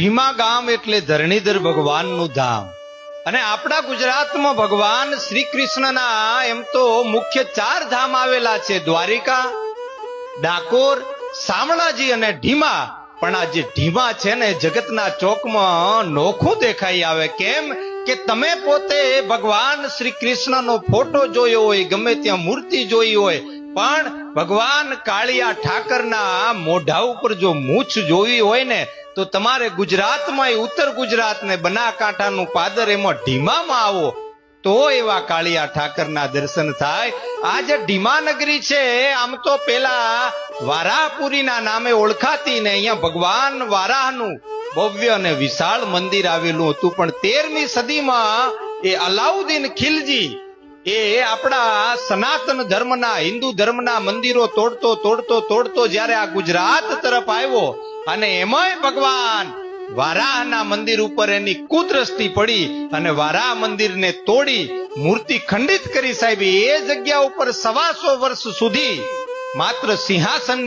ઢીમા ગામ એટલે ધરણીધર ભગવાનનું ધામ. અને આપણા ગુજરાતમાં ભગવાન શ્રી કૃષ્ણના એમ તો મુખ્ય ચાર ધામ આવેલા છે. દ્વારિકા, ડાકોર, શામળાજી અને ઢીમા. પણ આ જે ઢીમા છે ને, જગતના ચોકમાં નોખું દેખાઈ આવે. કેમ કે તમે પોતે ભગવાન શ્રી કૃષ્ણનો ફોટો જોયો હોય, ગમે ત્યાં મૂર્તિ જોઈ હોય પણ ભગવાન કાળિયા ઠાકરના મોઢા ઉપર જો મૂછ જોવી હોય ને, તો તમારે ગુજરાતમાં ઉત્તર ગુજરાત ને બનાસકાંઠાનું પાદર એમાં ઢીમામાં આવો. તો એવા કાળિયા ઠાકરના દર્શન થાય. આ જે ઢીમા નગરી છે, આમ તો પેલા વારાહપુરીના નામે ઓળખાતી ને અહીંયા ભગવાન વારાહનું ભવ્ય અને વિશાળ મંદિર આવેલું હતું. પણ તેરમી સદીમાં એ અલાઉદ્દીન ખિલજી એ આપણા સનાતન ધર્મના, હિન્દુ ધર્મના મંદિરો તોડતો તોડતો તોડતો જ્યારે આ ગુજરાત તરફ આવ્યો અને એમાંય ભગવાન વારાહના મંદિર ઉપર એની કુદરસ્તી પડી અને વારાહ મંદિરને તોડી મૂર્તિ ખંડિત કરી સાહેબ, એ જગ્યા ઉપર સવાસો વર્ષ સુધી માત્ર સિંહાસન